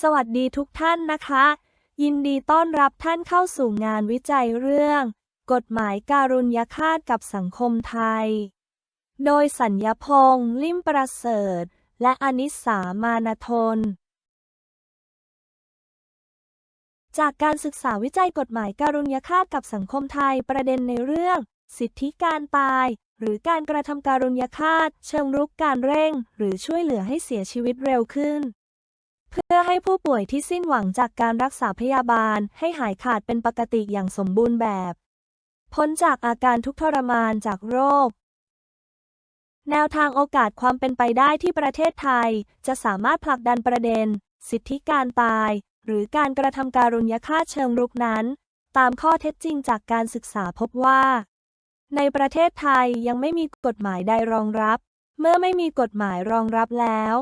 สวัสดีทุกท่านนะคะ ยินดีต้อนรับท่านเข้าสู่งานวิจัยเรื่อง กฎหมายการุญยฆาตกับสังคมไทย โดยสัญญพงษ์ลิมประเสริฐ และอนิสามานทน จากการศึกษาวิจัยกฎหมายการุญยฆาตกับสังคมไทยประเด็นในเรื่อง สิทธิการตายหรือการกระทำการุญยฆาตเชิงรุกการเร่ง หรือช่วยเหลือให้เสียชีวิตเร็วขึ้น เพื่อให้ผู้ป่วยที่สิ้นหวังจากการรักษาพยาบาลให้หายขาดเป็นปกติอย่างสมบูรณ์แบบ พ้นจากอาการทุกทรมานจากโรค แนวทางโอกาสความเป็นไปได้ที่ประเทศไทย จะสามารถผลักดันประเด็น สิทธิการตาย หรือการกระทำการุญยฆาตเชิงรุกนั้น ตามข้อเท็จจริงจากการศึกษาพบว่า ในประเทศไทยยังไม่มีกฎหมายใดรองรับ เมื่อไม่มีกฎหมายรองรับแล้ว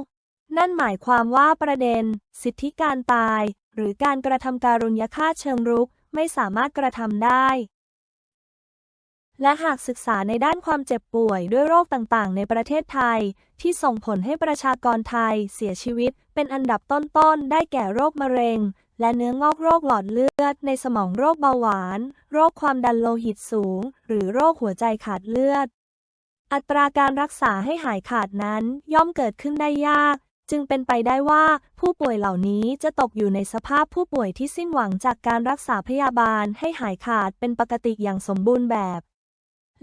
นั่นหมายความว่าประเด็น สิทธิการตาย หรือการกระทำการุญยฆาตเชิงรุกไม่สามารถกระทำได้ และหากศึกษาในด้านความเจ็บป่วยด้วยโรคต่างๆ ในประเทศไทย ที่ส่งผลให้ประชากรไทยเสียชีวิต เป็นอันดับต้นๆ ได้แก่โรคมะเร็ง และเนื้องอกโรคหลอดเลือด ในสมองโรคเบาหวาน โรคความดันโลหิตสูง หรือโรคหัวใจขาดเลือด อัตราการรักษาให้หายขาดนั้นย่อมเกิดขึ้นได้ยาก จึงเป็นไปได้ว่าผู้ป่วยเหล่านี้จะตกอยู่ในสภาพผู้ป่วยที่สิ้นหวังจากการรักษาพยาบาลให้หายขาดเป็นปกติอย่างสมบูรณ์แบบ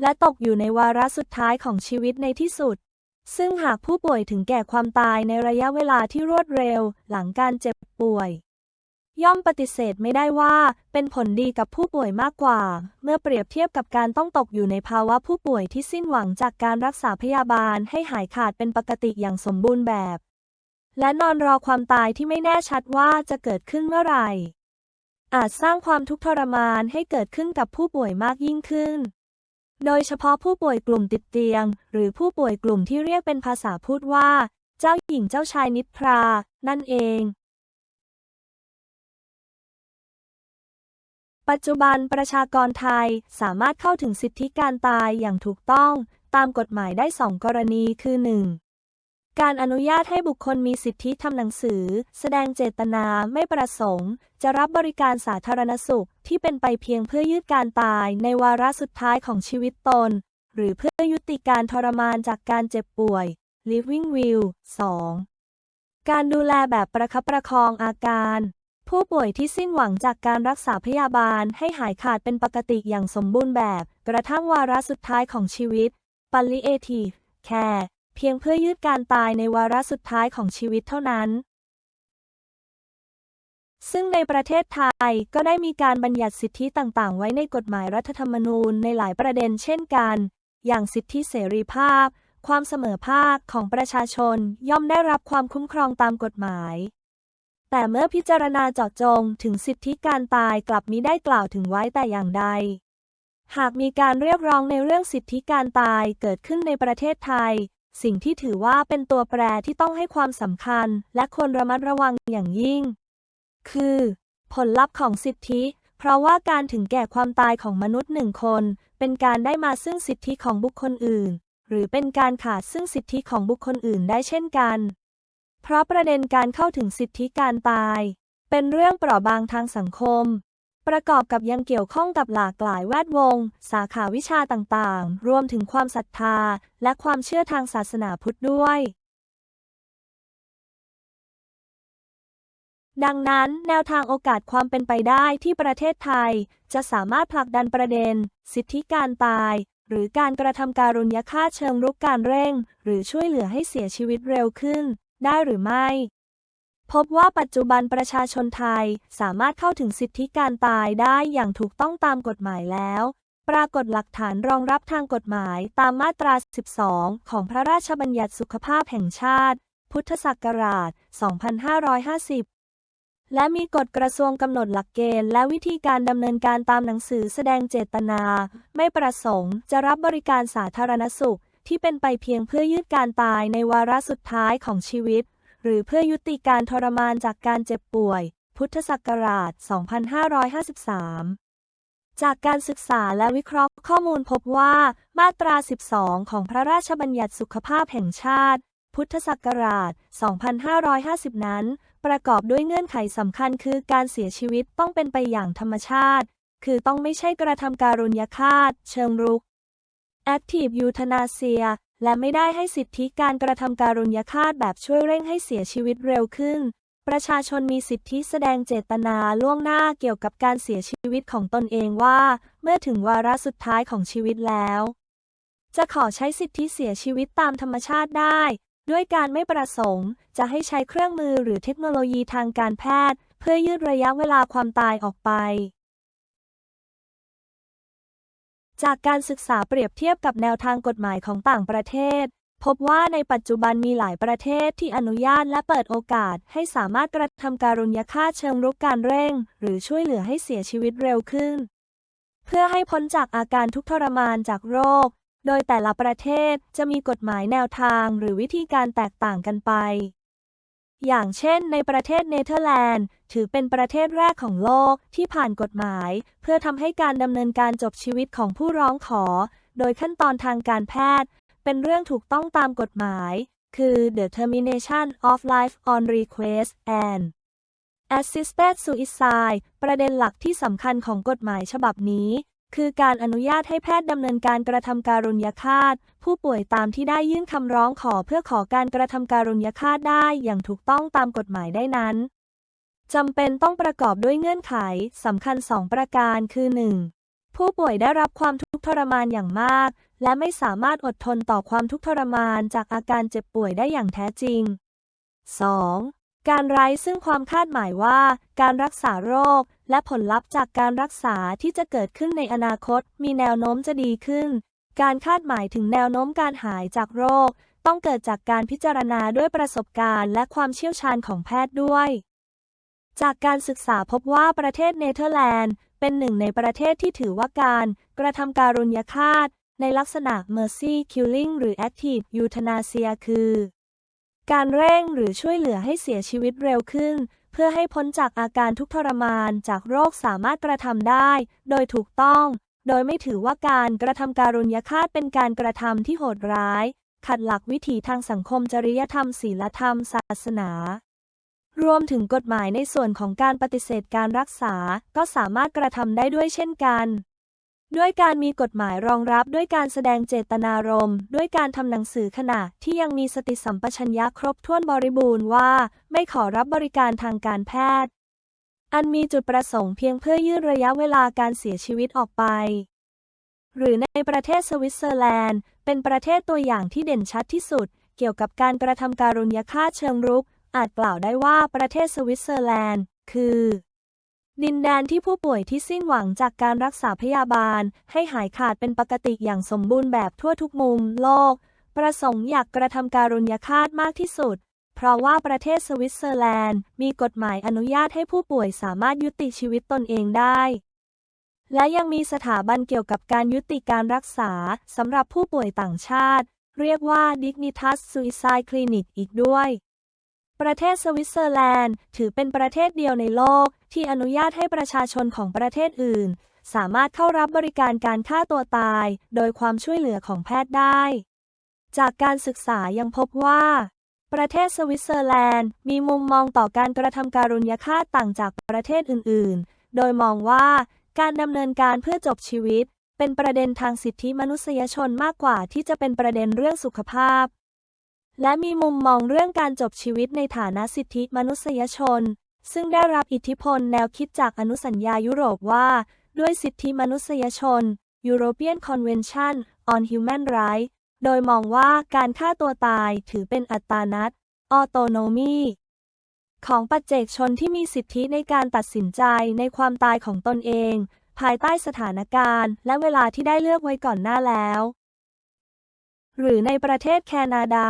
และตกอยู่ในวาระสุดท้ายของชีวิตในที่สุด ซึ่งหากผู้ป่วยถึงแก่ความตายในระยะเวลาที่รวดเร็ว หลังการเจ็บป่วย ย่อมปฏิเสธไม่ได้ว่า เป็นผลดีกับผู้ป่วยมากกว่า เมื่อเปรียบเทียบกับการต้องตกอยู่ในภาวะผู้ป่วยที่สิ้นหวังจากการรักษาพยาบาลให้หายขาดเป็นปกติอย่างสมบูรณ์แบบ และนอนรอความตายที่ไม่แน่ชัดว่าจะเกิดขึ้นเมื่อไหร่ อาจสร้างความทุกข์ทรมานให้เกิดขึ้นกับผู้ป่วยมากยิ่งขึ้น โดยเฉพาะผู้ป่วยกลุ่มติดเตียง หรือผู้ป่วยกลุ่มที่เรียกเป็นภาษาพูดว่า เจ้าหญิงเจ้าชายนิทรา นั่นเอง ปัจจุบันประชากรไทยสามารถเข้าถึงสิทธิการตายอย่างถูกต้อง ตามกฎหมายได้สองกรณีคือ 1. การอนุญาตให้บุคคลมีสิทธิทำหนังสือ แสดงเจตนาไม่ประสงค์ จะรับบริการสาธารณสุขที่เป็นไปเพียงเพื่อยืดการตายในวาระสุดท้ายของชีวิตตน หรือเพื่อยุติการทรมานจากการเจ็บป่วย living will 2. การดูแลแบบประคับประคองอาการ ผู้ป่วยที่สิ้นหวังจากการรักษาพยาบาลให้หายขาดเป็นปกติอย่างสมบูรณ์แบบ กระทั่งวาระสุดท้ายของชีวิต palliative care เพียงเพื่อยืดการตายในวาระสุดท้ายของชีวิตเท่านั้น ซึ่งในประเทศไทยก็ได้มีการบัญญัติสิทธิต่าง ๆ ไว้ในกฎหมายรัฐธรรมนูญในหลายประเด็นเช่นกัน อย่างสิทธิเสรีภาพ ความเสมอภาคของประชาชนย่อมได้รับความคุ้มครองตามกฎหมายแต่เมื่อพิจารณาเจาะจงถึงสิทธิการตายกลับมิได้กล่าวถึงไว้แต่อย่างใด หากมีการเรียกร้องในเรื่องสิทธิการตายเกิดขึ้นในประเทศไทย สิ่งที่ถือว่าเป็นตัวแปรที่ต้องให้ความสำคัญ และควรระมัดระวังอย่างยิ่ง คือ ผลลัพธ์ของสิทธิ เพราะว่าการถึงแก่ความตายของมนุษย์หนึ่งคน เป็นการได้มาซึ่งสิทธิของบุคคลอื่น หรือเป็นการขาดซึ่งสิทธิของบุคคลอื่นได้เช่นกัน เพราะประเด็นการเข้าถึงสิทธิการตาย เป็นเรื่องเปราะบางทางสังคม ประกอบกับยังเกี่ยวข้องกับหลากหลายแวดวง สาขาวิชาต่างๆ รวมถึงความศรัทธา และความเชื่อทางศาสนาพุทธด้วย ดังนั้นแนวทางโอกาสความเป็นไปได้ที่ประเทศไทย จะสามารถผลักดันประเด็น สิทธิการตาย หรือการกระทำการุญยฆาตเชิงรุกการเร่ง หรือช่วยเหลือให้เสียชีวิตเร็วขึ้น ได้หรือไม่ พบว่าปัจจุบันประชาชนไทยสามารถเข้าถึงสิทธิการตายได้อย่างถูกต้องตามกฎหมายแล้ว ปรากฏหลักฐานรองรับทางกฎหมายตามมาตรา 12 ของพระราชบัญญัติสุขภาพแห่งชาติ พุทธศักราช 2550และมีกฎกระทรวงกำหนดหลักเกณฑ์และวิธีการดำเนินการตามหนังสือแสดงเจตนา ไม่ประสงค์จะรับบริการสาธารณสุขที่เป็นไปเพียงเพื่อยืดการตายในวาระสุดท้ายของชีวิต หรือเพื่อยุติการทรมานจากการเจ็บป่วย พุทธศักราช 2553จากการศึกษาและวิเคราะห์ข้อมูลพบว่า มาตรา 12 ของพระราชบัญญัติสุขภาพแห่งชาติ พุทธศักราช 2550 นั้น ประกอบด้วยเงื่อนไขสำคัญคือการเสียชีวิตต้องเป็นไปอย่างธรรมชาติ คือต้องไม่ใช่กระทำการุญยฆาต เชิงรุก Active Euthanasia และไม่ได้ให้สิทธิการกระทำการุญยฆาตแบบช่วยเร่งให้เสียชีวิตเร็วขึ้น ประชาชนมีสิทธิแสดงเจตนาล่วงหน้าเกี่ยวกับการเสียชีวิตของตนเองว่า เมื่อถึงวาระสุดท้ายของชีวิตแล้ว จะขอใช้สิทธิเสียชีวิตตามธรรมชาติได้ ด้วยการไม่ประสงค์ จะให้ใช้เครื่องมือหรือเทคโนโลยีทางการแพทย์ เพื่อยืดระยะเวลาความตายออกไป จากการศึกษาเปรียบเทียบกับแนวทางกฎหมายของต่างประเทศ พบว่าในปัจจุบันมีหลายประเทศที่อนุญาตและเปิดโอกาสให้สามารถกระทำการุญยฆาตเชิงรุกการเร่ง หรือช่วยเหลือให้เสียชีวิตเร็วขึ้น เพื่อให้พ้นจากอาการทุกข์ทรมานจากโรค โดยแต่ละประเทศจะมีกฎหมายแนวทางหรือวิธีการแตกต่างกันไป อย่างเช่น ในประเทศเนเธอร์แลนด์ ถือเป็นประเทศแรกของโลกที่ผ่านกฎหมาย เพื่อทำให้การดำเนินการจบชีวิตของผู้ร้องขอ โดยขั้นตอนทางการแพทย์ เป็นเรื่องถูกต้องตามกฎหมาย คือ the termination of life on request and assisted suicide ประเด็นหลักที่สำคัญของกฎหมายฉบับนี้ คือการอนุญาตให้แพทย์ดำเนินการกระทำการุญยฆาต ผู้ป่วยตามที่ได้ยื่นคำร้องขอเพื่อขอการกระทำการุญยฆาตได้อย่างถูกต้องตามกฎหมายได้นั้นจำเป็นต้องประกอบด้วยเงื่อนไขสำคัญสองประการคือ 1. ผู้ป่วยได้รับความทุกข์ทรมานอย่างมาก และไม่สามารถอดทนต่อความทุกข์ทรมานจากอาการเจ็บป่วยได้อย่างแท้จริง 2. การไร้ซึ่งความคาดหมายว่า การรักษาโรค และผลลัพธ์จากการรักษาที่จะเกิดขึ้นในอนาคต มีแนวโน้มจะดีขึ้น การคาดหมายถึงแนวโน้มการหายจากโรค ต้องเกิดจากการพิจารณาด้วยประสบการณ์ และความเชี่ยวชาญของแพทย์ด้วย จากการศึกษาพบว่าประเทศเนเธอร์แลนด์ เป็นหนึ่งในประเทศที่ถือว่าการ กระทำการุญยฆาต ในลักษณะ mercy killing หรือ active euthanasia คือ การเร่งหรือช่วยเหลือให้เสียชีวิตเร็วขึ้น พื่อให้พ้นจากอาการทุกข์ทรมานจากโรคสามารถกระทำได้ โดยถูกต้อง โดยไม่ถือว่าการกระทำการุญยฆาตเป็นการกระทำที่โหดร้าย ขัดหลักวิถีทางสังคมจริยธรรมศีลธรรม ศาสนา รวมถึงกฎหมายในส่วนของการปฏิเสธการรักษา ก็สามารถกระทำได้ด้วยเช่นกัน ด้วยการมีกฎหมายรองรับด้วยการแสดงเจตนารมณ์ด้วยการทำหนังสือขณะที่ยังมีสติสัมปชัญญะครบถ้วนบริบูรณ์ว่า ไม่ขอรับบริการทางการแพทย์ อันมีจุดประสงค์เพียงเพื่อยืดระยะเวลาการเสียชีวิตออกไป หรือในประเทศสวิตเซอร์แลนด์ เป็นประเทศตัวอย่างที่เด่นชัดที่สุด เกี่ยวกับการกระทำการุญยฆาตเชิงรุก อาจกล่าวได้ว่าประเทศสวิตเซอร์แลนด์ คือ ดินแดนที่ผู้ป่วยที่สิ้นหวังจากการรักษาพยาบาล ให้หายขาดเป็นปกติอย่างสมบูรณ์แบบทั่วทุกมุมโลก ประสงค์อยากกระทำการุญยฆาตมากที่สุด เพราะว่าประเทศสวิตเซอร์แลนด์ มีกฎหมายอนุญาตให้ผู้ป่วยสามารถยุติชีวิตตนเองได้ และยังมีสถาบันเกี่ยวกับการยุติการรักษาสำหรับผู้ป่วยต่างชาติ เรียกว่า Dignitas Suicide Clinic อีกด้วย ประเทศสวิตเซอร์แลนด์ ถือเป็นประเทศเดียวในโลก ที่อนุญาตให้ประชาชนของประเทศอื่น สามารถเข้ารับบริการการฆ่าตัวตาย โดยความช่วยเหลือของแพทย์ได้ จากการศึกษายังพบว่า ประเทศสวิตเซอร์แลนด์ มีมุมมองต่อการกระทำการุญยฆาตต่างจากประเทศอื่น ๆ โดยมองว่าการดำเนินการเพื่อจบชีวิต เป็นประเด็นทางสิทธิมนุษยชนมากกว่าที่จะเป็นประเด็นเรื่องสุขภาพ และมีมุมมองเรื่องการจบชีวิตในฐานะสิทธิมนุษยชน ซึ่งได้รับอิทธิพลแนวคิดจากอนุสัญญายุโรปว่า ด้วยสิทธิมนุษยชน European Convention on Human Rights โดยมองว่าการฆ่าตัวตายถือเป็นอัตานัต autonomy ของปัจเจกชนที่มีสิทธิในการตัดสินใจในความตายของตนเอง ภายใต้สถานการณ์ และเวลาที่ได้เลือกไว้ก่อนหน้าแล้ว หรือในประเทศแคนาดา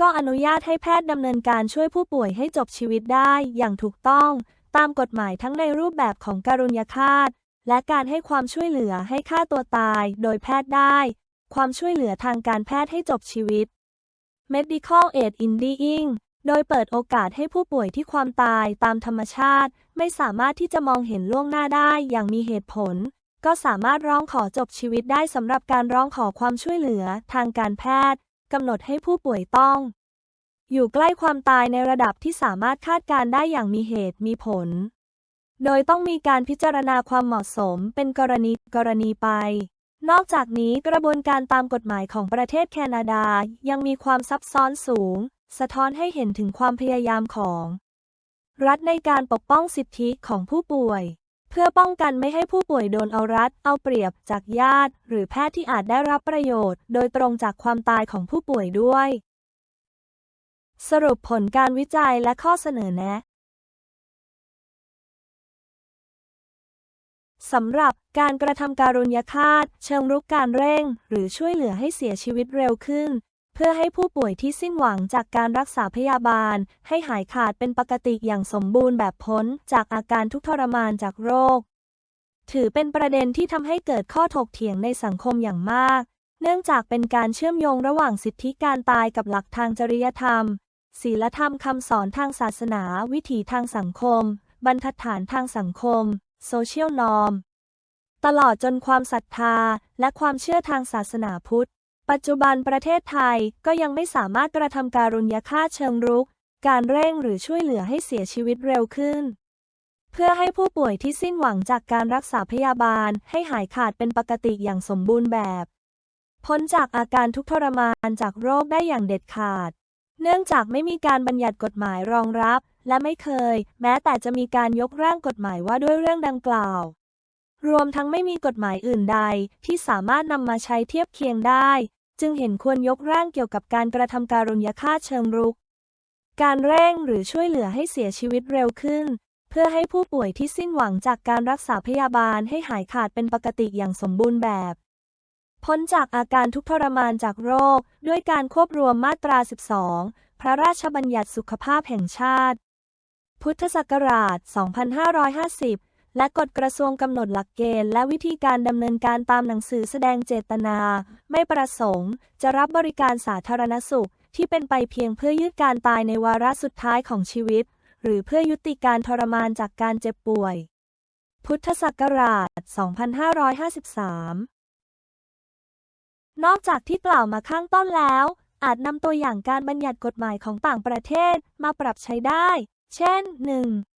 ก็อนุญาตให้แพทย์ดำเนินการช่วยผู้ป่วยให้จบชีวิตได้อย่างถูกต้อง ตามกฎหมายทั้งในรูปแบบของการุญยฆาต และการให้ความช่วยเหลือให้ฆ่าตัวตายโดยแพทย์ได้ ความช่วยเหลือทางการแพทย์ให้จบชีวิต Medical Aid in Dying โดยเปิดโอกาสให้ผู้ป่วยที่ความตายตามธรรมชาติ ไม่สามารถที่จะมองเห็นล่วงหน้าได้อย่างมีเหตุผล ก็สามารถร้องขอจบชีวิตได้สำหรับการร้องขอความช่วยเหลือทางการแพทย์ กำหนดให้ผู้ป่วยต้อง อยู่ใกล้ความตายในระดับที่สามารถคาดการได้อย่างมีเหตุมีผล โดยต้องมีการพิจารณาความเหมาะสมเป็นกรณีกรณีไป นอกจากนี้กระบวนการตามกฎหมายของประเทศแคนาดายังมีความซับซ้อนสูง สะท้อนให้เห็นถึงความพยายามของ รัฐในการปกป้องสิทธิของผู้ป่วย พื่อป้องกันไม่ให้ผู้ป่วยโดนเอารัด เอาเปรียบจากญาติ หรือแพทย์ที่อาจได้รับประโยชน์ โดยตรงจากความตายของผู้ป่วยด้วย สรุปผลการวิจัยและข้อเสนอแนะสำหรับการกระทำการุญยฆาตเชิงรุกการเร่ง หรือช่วยเหลือให้เสียชีวิตเร็วขึ้น เพื่อให้ผู้ป่วยที่สิ้นหวังจากการรักษาพยาบาล ให้หายขาดเป็นปกติอย่างสมบูรณ์แบบพ้นจากอาการทุกทรมานจากโรค ถือเป็นประเด็นที่ทำให้เกิดข้อถกเถียงในสังคมอย่างมาก เนื่องจากเป็นการเชื่อมโยงระหว่างสิทธิการตายกับหลักทางจริยธรรมศีลธรรมคำสอนทางศาสนา วิถีทางสังคม บรรทัดฐานทางสังคม โซเชียลนอม ตลอดจนความศรัทธาและความเชื่อทางศาสนาพุทธ ปัจจุบันประเทศไทยก็ยังไม่สามารถกระทำการุญยฆาตเชิงรุก การเร่งหรือช่วยเหลือให้เสียชีวิตเร็วขึ้น เพื่อให้ผู้ป่วยที่สิ้นหวังจากการรักษาพยาบาลให้หายขาดเป็นปกติอย่างสมบูรณ์แบบ พ้นจากอาการทุกทรมานจากโรคได้อย่างเด็ดขาด เนื่องจากไม่มีการบัญญัติกฎหมายรองรับ และไม่เคย แม้แต่จะมีการยกร่างกฎหมายว่าด้วยเรื่องดังกล่าวรวมทั้งไม่มีกฎหมายอื่นใดที่สามารถนำมาใช้เทียบเคียงได้ จึงเห็นควรยกร่างเกี่ยวกับการกระทำการุญยฆาตเชิงรุก การเร่งหรือช่วยเหลือให้เสียชีวิตเร็วขึ้น เพื่อให้ผู้ป่วยที่สิ้นหวังจากการรักษาพยาบาลให้หายขาดเป็นปกติอย่างสมบูรณ์แบบ พ้นจากอาการทุกทรมานจากโรค ด้วยการควบรวมมาตรา 12 พระราชบัญญัติสุขภาพแห่งชาติ พุทธศักราช 2550 และกฎกระทรวงกำหนดหลักเกณฑ์และวิธีการดำเนินการตามหนังสือแสดงเจตนา ไม่ประสงค์ จะรับบริการสาธารณสุข ที่เป็นไปเพียงเพื่อยืดการตายในวาระสุดท้ายของชีวิต หรือเพื่อยุติการทรมานจากการเจ็บป่วย พุทธศักราช 2553 นอกจากที่กล่าวมาข้างต้นแล้ว อาจนำตัวอย่างการบัญญัติกฎหมายของต่างประเทศมาปรับใช้ได้ เช่น 1.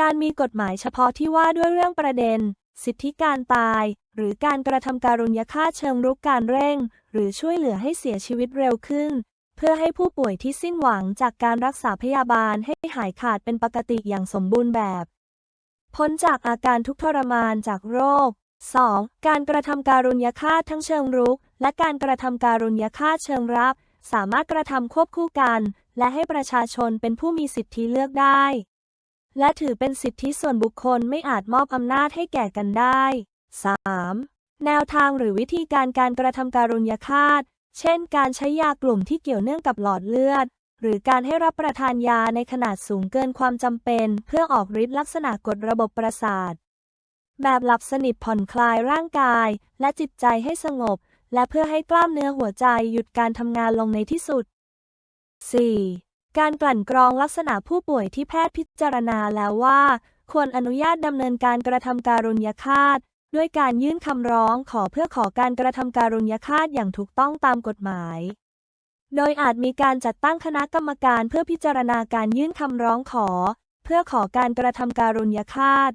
การมีกฎหมายเฉพาะที่ว่าด้วยเรื่องประเด็น สิทธิการตาย หรือการกระทำการุญยฆาตเชิงรุกการเร่ง หรือช่วยเหลือให้เสียชีวิตเร็วขึ้น เพื่อให้ผู้ป่วยที่สิ้นหวังจากการรักษาพยาบาลให้หายขาดเป็นปกติอย่างสมบูรณ์แบบ พ้นจากอาการทุกข์ทรมานจากโรค 2. การกระทำการุญยฆาตทั้งเชิงรุก และการกระทำการุญยฆาตเชิงรับ สามารถกระทำควบคู่กัน และให้ประชาชนเป็นผู้มีสิทธิเลือกได้ และถือเป็นสิทธิส่วนบุคคลไม่อาจมอบอำนาจให้แก่กันได้ 3. แนวทางหรือวิธีการการกระทำการุญยฆาต เช่น การใช้ยากลุ่มที่เกี่ยวเนื่องกับหลอดเลือด หรือการให้รับประทานยาในขนาดสูงเกินความจำเป็น เพื่อออกฤทธิ์ลักษณะกดระบบประสาท แบบหลับสนิทผ่อนคลายร่างกาย และจิตใจให้สงบ และเพื่อให้กล้ามเนื้อหัวใจหยุดการทำงานลงในที่สุด 4. การกลั่นกรองลักษณะผู้ป่วยที่แพทย์พิจารณาแล้วว่า ควรอนุญาตดำเนินการกระทำการุญยฆาต ด้วยการยื่นคำร้องขอเพื่อขอการกระทำการุญยฆาตอย่างถูกต้องตามกฎหมาย โดยอาจมีการจัดตั้งคณะกรรมการเพื่อพิจารณาการยื่นคำร้องขอ เพื่อขอการกระทำการุญยฆาต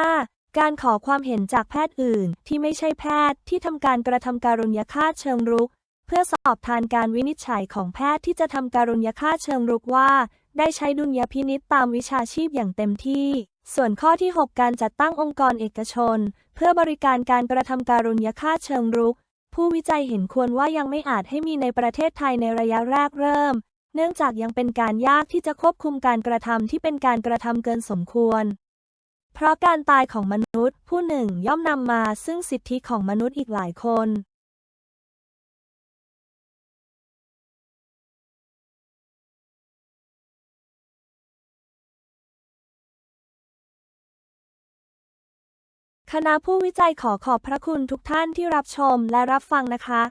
5. การขอความเห็นจากแพทย์อื่นที่ไม่ใช่แพทย์ที่ทำการกระทำการุญยฆาตเชิงรุก พื่อสอบทานการวินิจฉัยของแพทย์ที่จะทำการุญยฆาตเชิงรุกว่า ได้ใช้ดุลยพินิษตามวิชาชีพอย่างเต็มที่ ส่วนข้อที่ 6 การจัดตั้งองค์กรเอกชน เพื่อบริการการกระทำการุญยฆาตเชิงรุก ผู้วิจัยเห็นควรว่ายังไม่อาจให้มีในประเทศไทยในระยะแรกเริ่ม เนื่องจากยังเป็นการยากที่จะควบคุมการกระทำที่เป็นการกระทำเกินสมควร เพราะการตายของมนุษย์ ผู้หนึ่งย่อมนำมาซึ่งสิทธิของมนุษย์อีกหลายคน คณะผู้วิจัยขอขอบพระคุณทุกท่านที่รับชมและรับฟังนะคะ